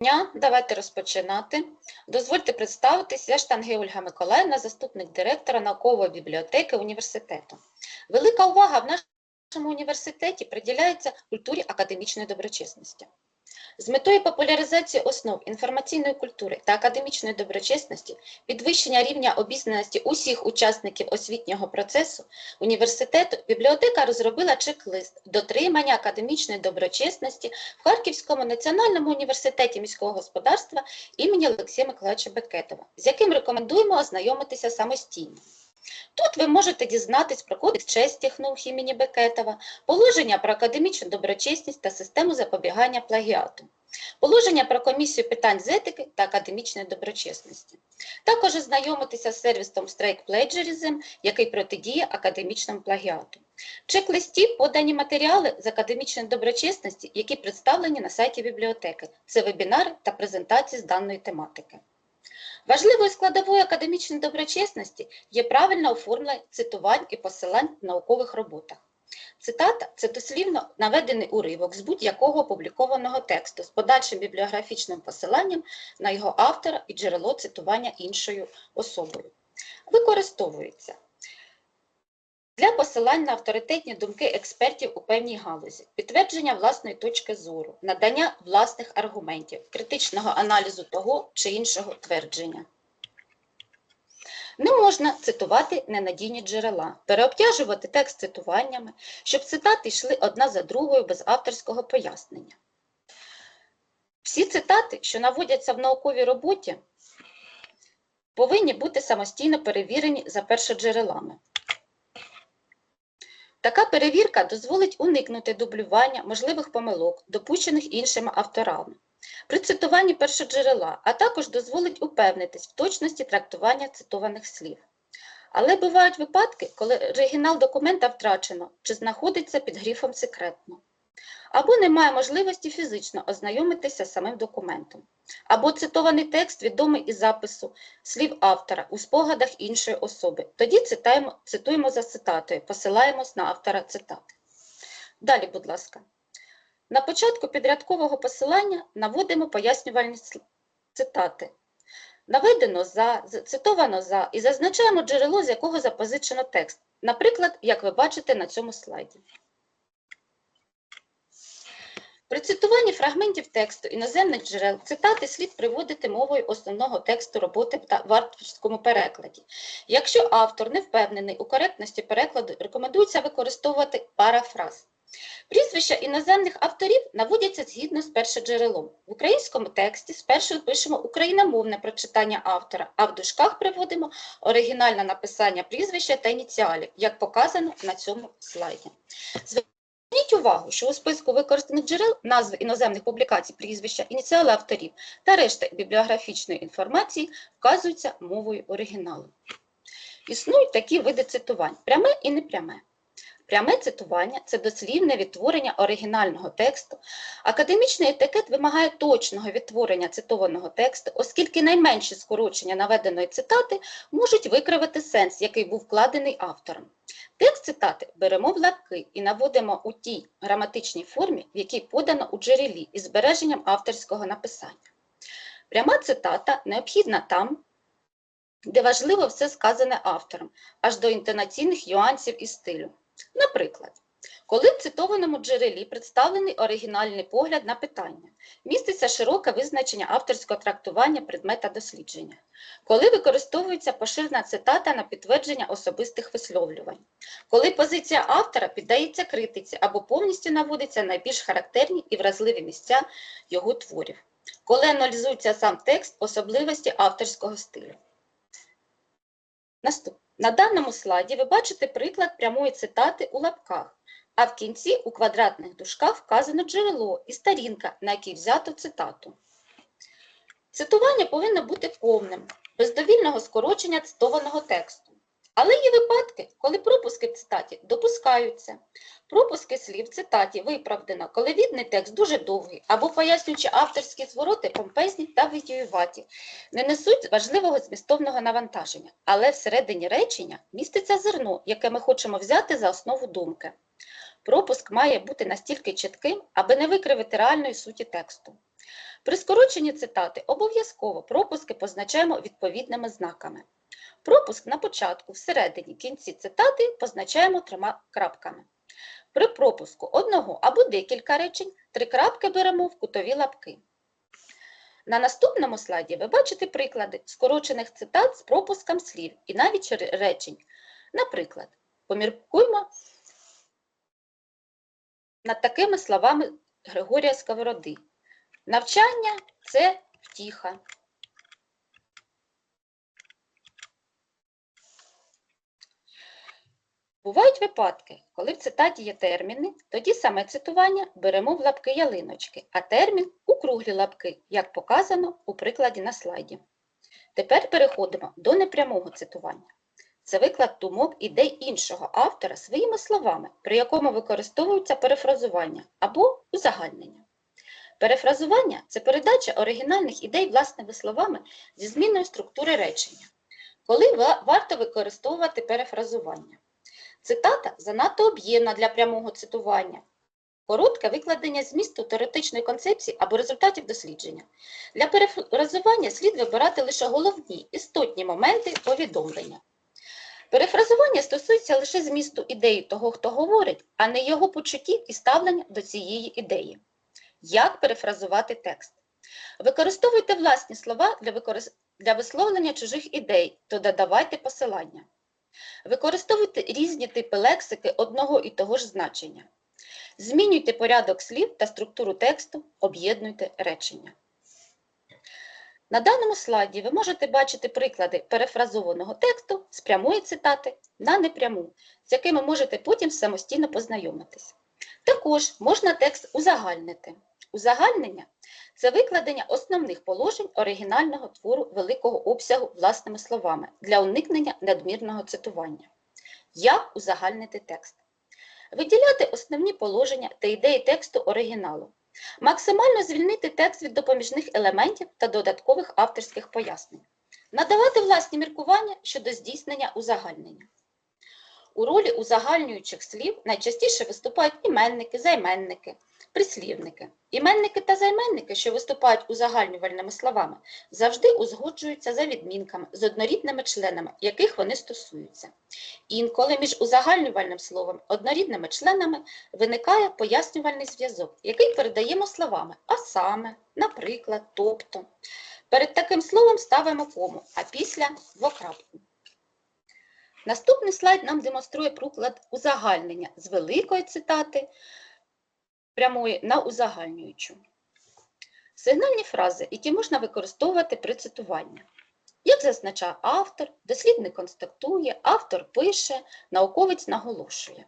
дня, давайте розпочинати. Дозвольте представитись, штанги Ольга Миколаївна, заступник директора наукової бібліотеки університету. Велика увага в нашому університеті приділяється культурі академічної доброчесності. З метою популяризації основ інформаційної культури та академічної доброчесності, підвищення рівня обізнаності усіх учасників освітнього процесу університету, бібліотека розробила чек-лист дотримання академічної доброчесності в Харківському національному університеті міського господарства імені Олексія Миколаївича Бекетова, з яким рекомендуємо ознайомитися самостійно. Тут ви можете дізнатись про кодекс честі наук імені Бекетова, положення про академічну доброчесність та систему запобігання плагіату, положення про комісію питань з етики та академічної доброчесності. Також ознайомитися з сервісом Strike Plagiarism, який протидіє академічному плагіату. Чек-листі подані матеріали з академічної доброчесності, які представлені на сайті бібліотеки. Це вебінари та презентації з даної тематики. Важливою складовою академічної доброчесності є правильне оформлення цитувань і посилань в наукових роботах. Цитата це дослівно наведений уривок з будь-якого опублікованого тексту з подальшим бібліографічним посиланням на його автора і джерело цитування іншою особою. Використовується для посилань на авторитетні думки експертів у певній галузі, підтвердження власної точки зору, надання власних аргументів, критичного аналізу того чи іншого твердження. Не можна цитувати ненадійні джерела, переобтяжувати текст цитуваннями, щоб цитати йшли одна за другою без авторського пояснення. Всі цитати, що наводяться в науковій роботі, повинні бути самостійно перевірені за першоджерелами. Така перевірка дозволить уникнути дублювання можливих помилок, допущених іншими авторами. При цитуванні першоджерела, а також дозволить упевнитись в точності трактування цитованих слів. Але бувають випадки, коли оригінал документа втрачено чи знаходиться під грифом секретно, або немає можливості фізично ознайомитися з самим документом, або цитований текст відомий із запису слів автора у спогадах іншої особи. Тоді цитаємо, цитуємо за цитатою, посилаємось на автора цитати. Далі, будь ласка. На початку підрядкового посилання наводимо пояснювальні цитати. Наведено за, цитовано за і зазначаємо джерело, з якого запозичено текст. Наприклад, як ви бачите на цьому слайді. При цитуванні фрагментів тексту іноземних джерел цитати слід приводити мовою основного тексту роботи в авторському перекладі. Якщо автор не впевнений у коректності перекладу, рекомендується використовувати парафраз. Прізвища іноземних авторів наводяться згідно з першоджерелом. В українському тексті спершу пишемо україномовне прочитання автора, а в дужках приводимо оригінальне написання прізвища та ініціалів, як показано на цьому слайді. Зверніть увагу, що у списку використаних джерел назви іноземних публікацій, прізвища, ініціали авторів та решта бібліографічної інформації вказуються мовою оригіналу. Існують такі види цитувань пряме і непряме. Пряме цитування це дослівне відтворення оригінального тексту. Академічний етикет вимагає точного відтворення цитованого тексту, оскільки найменші скорочення наведеної цитати можуть викривити сенс, який був вкладений автором. Текст цитати беремо в лапки і наводимо у тій граматичній формі, в якій подано у джерелі із збереженням авторського написання. Пряма цитата необхідна там, де важливо все сказане автором, аж до інтонаційних нюансів і стилю. Наприклад, коли в цитованому джерелі представлений оригінальний погляд на питання, міститься широке визначення авторського трактування предмета дослідження, коли використовується поширена цитата на підтвердження особистих висловлювань, коли позиція автора піддається критиці або повністю наводиться найбільш характерні і вразливі місця його творів, коли аналізується сам текст особливості авторського стилю. Наступне. На даному слайді ви бачите приклад прямої цитати у лапках, а в кінці у квадратних дужках вказано джерело і сторінка, на якій взято цитату. Цитування повинно бути повним, без довільного скорочення цитованого тексту. Але є випадки, коли пропуски в цитаті допускаються. Пропуски слів в цитаті виправдано, коли відний текст дуже довгий, або пояснюючи авторські звороти помпезні та витіюваті, не несуть важливого змістовного навантаження, але всередині речення міститься зерно, яке ми хочемо взяти за основу думки. Пропуск має бути настільки чітким, аби не викривити реальної суті тексту. При скороченні цитати обов'язково пропуски позначаємо відповідними знаками. Пропуск на початку, всередині, кінці цитати позначаємо трьома крапками. При пропуску одного або декілька речень три крапки беремо в кутові лапки. На наступному слайді ви бачите приклади скорочених цитат з пропуском слів і навіть речень. Наприклад, поміркуймо над такими словами Григорія Сковороди. Навчання це втіха. Бувають випадки, коли в цитаті є терміни, тоді саме цитування беремо в лапки ялиночки, а термін у круглі лапки, як показано у прикладі на слайді. Тепер переходимо до непрямого цитування. Це виклад думок ідей іншого автора своїми словами, при якому використовується перефразування або узагальнення. Перефразування це передача оригінальних ідей власними словами зі зміною структури речення. Коли варто використовувати перефразування? Цитата занадто об'ємна для прямого цитування. Коротке викладення змісту теоретичної концепції або результатів дослідження. Для перефразування слід вибирати лише головні істотні моменти повідомлення. Перефразування стосується лише змісту ідеї того, хто говорить, а не його почуттів і ставлення до цієї ідеї. Як перефразувати текст? Використовуйте власні слова для, використ... для висловлення чужих ідей, то додавайте посилання. Використовуйте різні типи лексики одного і того ж значення. Змінюйте порядок слів та структуру тексту, об'єднуйте речення. На даному слайді ви можете бачити приклади перефразованого тексту з прямої цитати на непряму, з якими можете потім самостійно познайомитись. Також можна текст узагальнити. Узагальнення це викладення основних положень оригінального твору великого обсягу власними словами для уникнення надмірного цитування. Як узагальнити текст? Виділяти основні положення та ідеї тексту оригіналу. Максимально звільнити текст від допоміжних елементів та додаткових авторських пояснень. Надавати власні міркування щодо здійснення узагальнення. У ролі узагальнюючих слів найчастіше виступають іменники, займенники, прислівники. Іменники та займенники, що виступають узагальнювальними словами, завжди узгоджуються за відмінками з однорідними членами, яких вони стосуються. Інколи між узагальнювальним словом однорідними членами виникає пояснювальний зв'язок, який передаємо словами, а саме, наприклад, тобто. Перед таким словом ставимо кому, а після двокрапку. Наступний слайд нам демонструє приклад узагальнення з великої цитати прямої на узагальнюючу. Сигнальні фрази, які можна використовувати при цитуванні. Як зазначає автор, дослідник констатує, автор пише, науковець наголошує.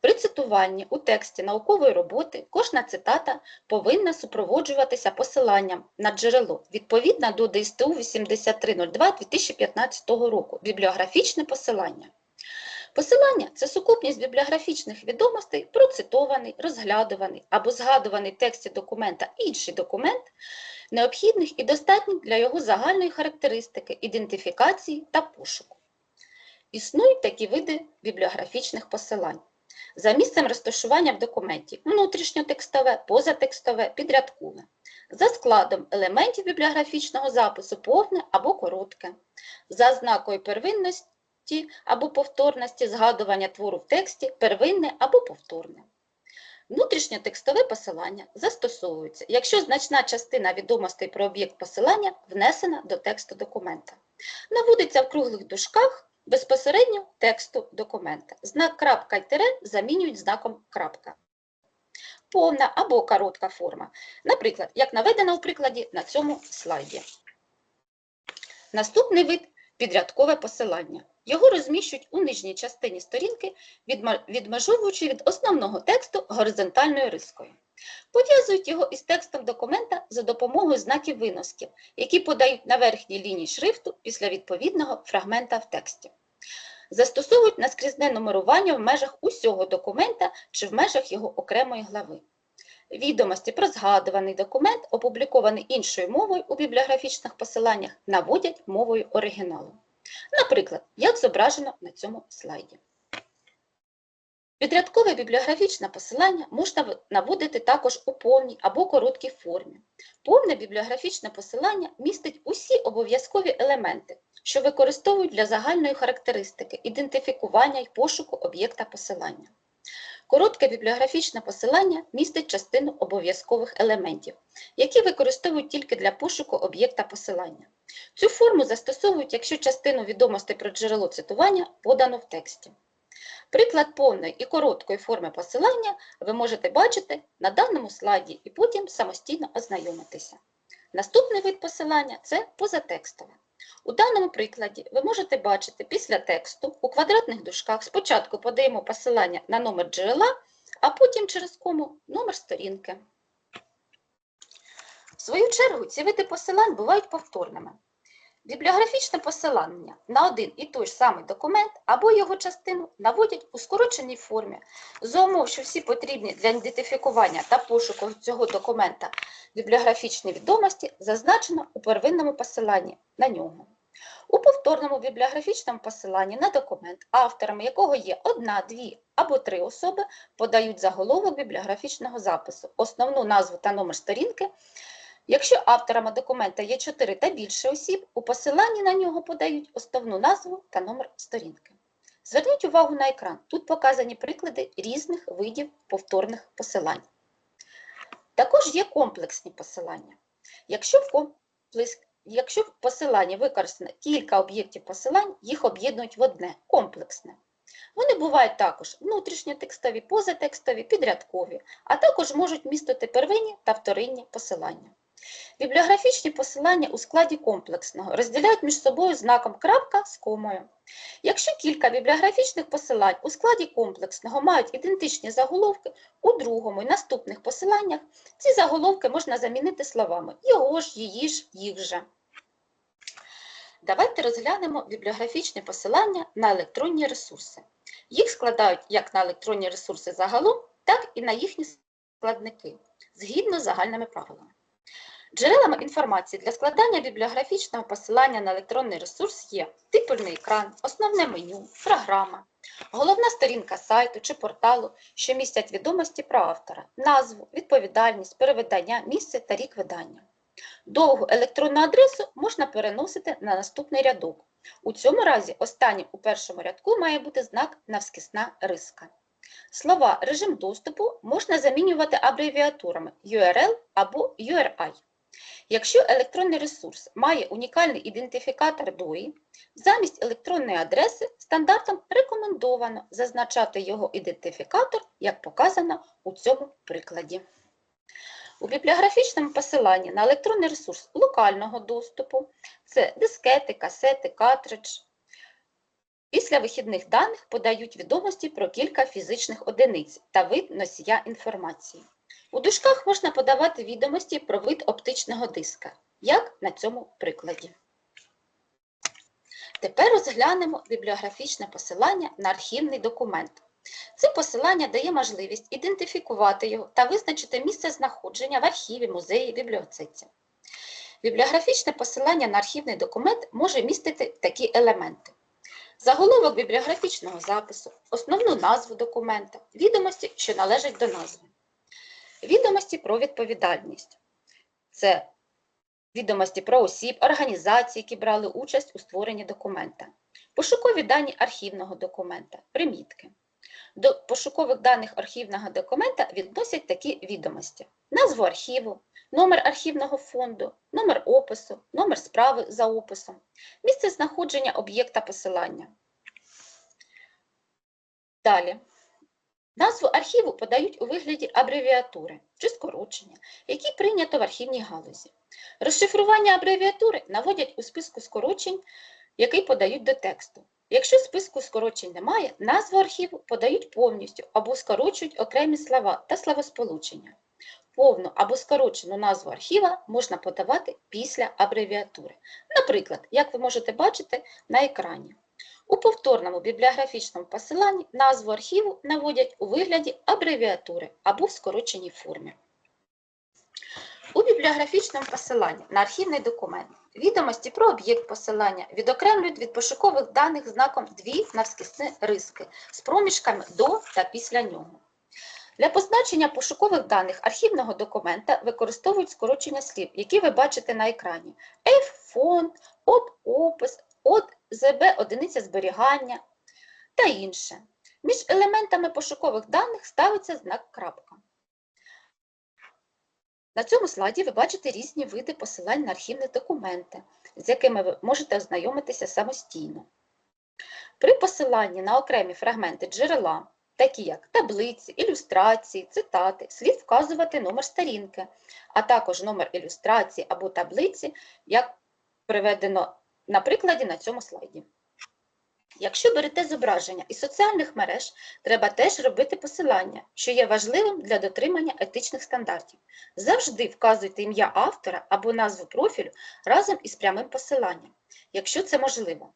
При цитуванні у тексті наукової роботи кожна цитата повинна супроводжуватися посиланням на джерело відповідно до ДСТУ 8302 2015 року бібліографічне посилання. Посилання це сукупність бібліографічних відомостей про цитований, розглядуваний або згадуваний в тексті документа інший документ, необхідних і достатніх для його загальної характеристики, ідентифікації та пошуку. Існують такі види бібліографічних посилань. За місцем розташування в документі внутрішньотекстове, позатекстове, підрядкове. За складом елементів бібліографічного запису повне або коротке. За ознакою первинності або повторності згадування твору в тексті первинне або повторне. Внутрішньотекстове посилання застосовується, якщо значна частина відомостей про об'єкт посилання внесена до тексту документа. Наводиться в круглих дужках безпосередньо тексту документа. Знак крапка й тире замінюють знаком крапка. Повна або коротка форма. Наприклад, як наведено у прикладі на цьому слайді. Наступний вид підрядкове посилання. Його розміщують у нижній частині сторінки, відмежовуючи від основного тексту горизонтальною рискою. Пов'язують його із текстом документа за допомогою знаків виносків, які подають на верхній лінії шрифту після відповідного фрагмента в тексті. Застосовують наскрізне нумерування в межах усього документа чи в межах його окремої глави. Відомості про згадуваний документ, опублікований іншою мовою у бібліографічних посиланнях, наводять мовою оригіналу. Наприклад, як зображено на цьому слайді. Підрядкове бібліографічне посилання можна наводити також у повній або короткій формі. Повне бібліографічне посилання містить усі обов'язкові елементи, що використовують для загальної характеристики, ідентифікування і пошуку об'єкта посилання. Коротке бібліографічне посилання містить частину обов'язкових елементів, які використовують тільки для пошуку об'єкта посилання. Цю форму застосовують, якщо частину відомостей про джерело цитування подано в тексті. Приклад повної і короткої форми посилання ви можете бачити на даному слайді і потім самостійно ознайомитися. Наступний вид посилання це позатекстове. У даному прикладі ви можете бачити після тексту у квадратних дужках спочатку подаємо посилання на номер джерела, а потім через кому номер сторінки. В свою чергу ці види посилань бувають повторними. Бібліографічне посилання на один і той ж самий документ або його частину наводять у скороченій формі за умов, що всі потрібні для ідентифікування та пошуку цього документа бібліографічні відомості зазначено у первинному посиланні на нього. У повторному бібліографічному посиланні на документ, авторами якого є одна, дві або три особи, подають заголовок бібліографічного запису, основну назву та номер сторінки. Якщо авторами документа є 4 та більше осіб, у посиланні на нього подають основну назву та номер сторінки. Зверніть увагу на екран. Тут показані приклади різних видів повторних посилань. Також є комплексні посилання. Якщо в, комплекс... Якщо в посиланні використано кілька об'єктів посилань, їх об'єднують в одне комплексне. Вони бувають також внутрішньотекстові, позатекстові, підрядкові, а також можуть містити первинні та вторинні посилання. Бібліографічні посилання у складі комплексного розділяють між собою знаком крапка з комою. Якщо кілька бібліографічних посилань у складі комплексного мають ідентичні заголовки, у другому і наступних посиланнях ці заголовки можна замінити словами його ж, її ж, їх же. Давайте розглянемо бібліографічні посилання на електронні ресурси. Їх складають як на електронні ресурси загалом, так і на їхні складники, згідно з загальними правилами. Джерелами інформації для складання бібліографічного посилання на електронний ресурс є титульний екран, основне меню, програма, головна сторінка сайту чи порталу, що містять відомості про автора, назву, відповідальність, перевидання, місце та рік видання. Довгу електронну адресу можна переносити на наступний рядок. У цьому разі останнім у першому рядку має бути знак навскісна риска. Слова режим доступу можна замінювати абревіатурами URL або URI. Якщо електронний ресурс має унікальний ідентифікатор DOI, замість електронної адреси стандартом рекомендовано зазначати його ідентифікатор, як показано у цьому прикладі. У бібліографічному посиланні на електронний ресурс локального доступу це дискети, касети, картридж. Після вихідних даних подають відомості про кілька фізичних одиниць та вид носія інформації. У дужках можна подавати відомості про вид оптичного диска, як на цьому прикладі. Тепер розглянемо бібліографічне посилання на архівний документ. Це посилання дає можливість ідентифікувати його та визначити місце знаходження в архіві, музеї, бібліотеці. Бібліографічне посилання на архівний документ може містити такі елементи. Заголовок бібліографічного запису, основну назву документа, відомості, що належать до назви. Відомості про відповідальність. Це відомості про осіб, організації, які брали участь у створенні документа. Пошукові дані архівного документа, примітки. До пошукових даних архівного документа відносять такі відомості: назву архіву, номер архівного фонду, номер опису, номер справи за описом, місце знаходження об'єкта посилання. Далі. Назву архіву подають у вигляді абревіатури чи скорочення, які прийнято в архівній галузі. Розшифрування абревіатури наводять у списку скорочень, який подають до тексту. Якщо списку скорочень немає, назву архіву подають повністю або скорочують окремі слова та словосполучення. Повну або скорочену назву архіва можна подавати після абревіатури. Наприклад, як ви можете бачити на екрані. У повторному бібліографічному посиланні назву архіву наводять у вигляді абревіатури або в скороченій формі. У бібліографічному посиланні на архівний документ відомості про об'єкт посилання відокремлюють від пошукових даних знаком дві навскісні риски з проміжками до та після нього. Для позначення пошукових даних архівного документа використовують скорочення слів, які ви бачите на екрані. F фонд, ОП ОД ЗБ одиниця зберігання та інше. Між елементами пошукових даних ставиться знак крапка. На цьому слайді ви бачите різні види посилань на архівні документи, з якими ви можете ознайомитися самостійно. При посиланні на окремі фрагменти джерела, такі як таблиці, ілюстрації, цитати, слід вказувати номер сторінки, а також номер ілюстрації або таблиці, як приведено на прикладі на цьому слайді. Якщо берете зображення із соціальних мереж, треба теж робити посилання, що є важливим для дотримання етичних стандартів. Завжди вказуйте ім'я автора або назву профілю разом із прямим посиланням, якщо це можливо.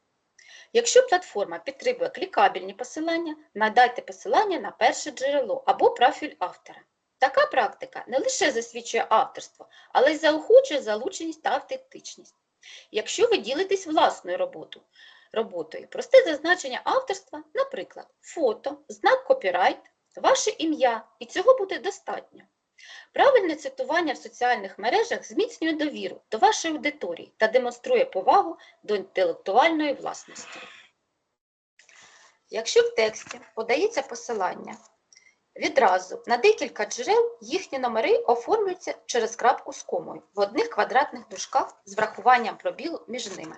Якщо платформа підтримує клікабельні посилання, надайте посилання на перше джерело або профіль автора. Така практика не лише засвідчує авторство, але й заохочує залученість та автентичність. Якщо ви ділитесь власною роботою. Просте зазначення авторства, наприклад, фото, знак копірайт, ваше ім'я, і цього буде достатньо. Правильне цитування в соціальних мережах зміцнює довіру до вашої аудиторії та демонструє повагу до інтелектуальної власності. Якщо в тексті подається посилання відразу на декілька джерел, їхні номери оформлюються через крапку з комою в одних квадратних дужках з врахуванням пробілу між ними.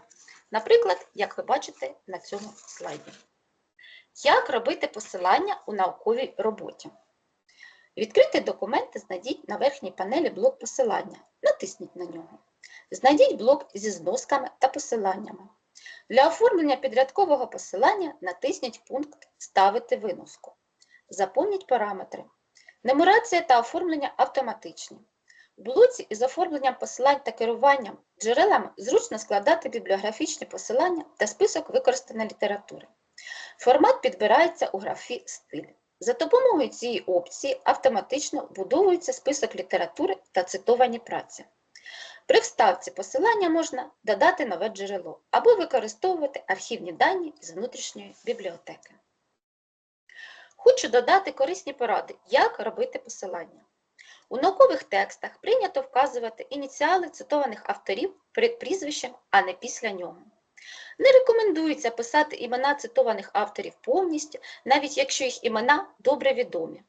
Наприклад, як ви бачите на цьому слайді. Як робити посилання у науковій роботі? Відкрийте документ і знайдіть на верхній панелі блок посилання. Натисніть на нього. Знайдіть блок зі зносками та посиланнями. Для оформлення підрядкового посилання натисніть пункт Ставити виноску. Заповніть параметри. Нумерація та оформлення автоматичні. В блоці із оформленням посилань та керуванням джерелами зручно складати бібліографічні посилання та список використаної літератури. Формат підбирається у графі Стиль. За допомогою цієї опції автоматично вбудовується список літератури та цитовані праці. При вставці посилання можна додати нове джерело або використовувати архівні дані з внутрішньої бібліотеки. Хочу додати корисні поради, як робити посилання. У наукових текстах прийнято вказувати ініціали цитованих авторів перед прізвищем, а не після нього. Не рекомендується писати імена цитованих авторів повністю, навіть якщо їх імена добре відомі.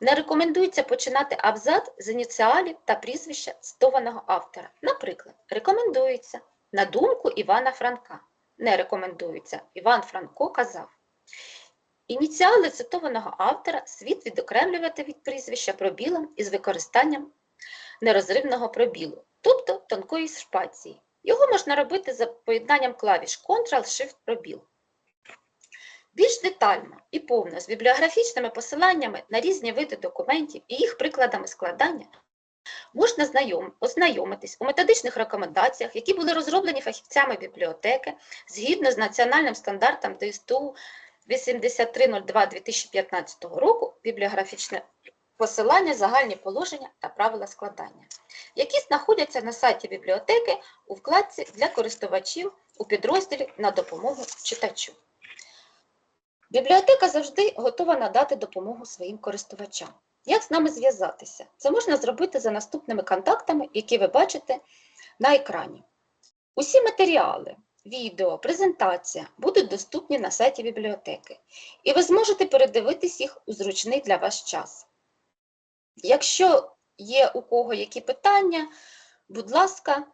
Не рекомендується починати абзац з ініціалів та прізвища цитованого автора. Наприклад, рекомендується на думку Івана Франка. Не рекомендується Іван Франко казав. Ініціали цитованого автора слід відокремлювати від прізвища пробілом із використанням нерозривного пробілу, тобто тонкої шпації. Його можна робити за поєднанням клавіш Ctrl-Shift пробіл. Більш детально і повно з бібліографічними посиланнями на різні види документів і їх прикладами складання можна знайом, ознайомитись у методичних рекомендаціях, які були розроблені фахівцями бібліотеки згідно з національним стандартом ДСТУ 8302 2015 року бібліографічне посилання, загальні положення та правила складання, які знаходяться на сайті бібліотеки у вкладці для користувачів у підрозділі на допомогу читачу. Бібліотека завжди готова надати допомогу своїм користувачам. Як з нами зв'язатися? Це можна зробити за наступними контактами, які ви бачите на екрані. Усі матеріали, відео, презентація будуть доступні на сайті бібліотеки, і ви зможете передивитись їх у зручний для вас час. Якщо є у кого які питання, будь ласка.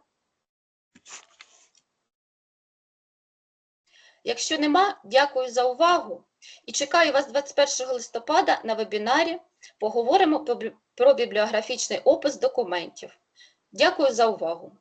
Якщо нема, дякую за увагу і чекаю вас 21 листопада на вебінарі. Поговоримо про бібліографічний опис документів. Дякую за увагу!